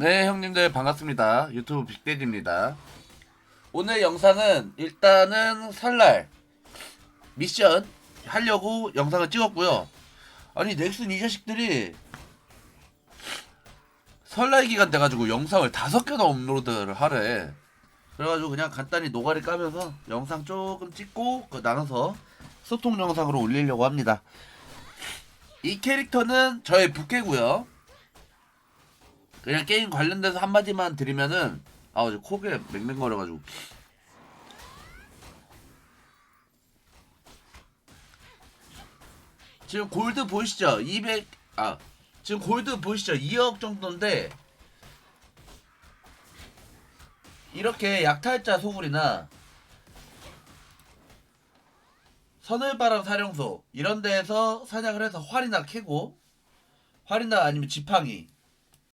네, 형님들 반갑습니다. 유튜브 빅데디입니다. 오늘 영상은 일단은 설날 미션 하려고 영상을 찍었고요. 아니 넥슨 이 자식들이 설날 기간 돼가지고 영상을 다섯 개나 업로드를 하래. 그래가지고 그냥 간단히 노가리 까면서 영상 조금 찍고 그 나눠서 소통 영상으로 올리려고 합니다. 이 캐릭터는 저의 부캐고요. 그냥 게임 관련돼서 한마디만 드리면은 아 어제 코게 맹맹거려가지고 지금 골드 보이시죠? 200 아 지금 골드 보이시죠? 2억 정도인데 이렇게 약탈자 소굴이나 서늘바람 사령소 이런 데에서 사냥을 해서 활이나 캐고 활이나 아니면 지팡이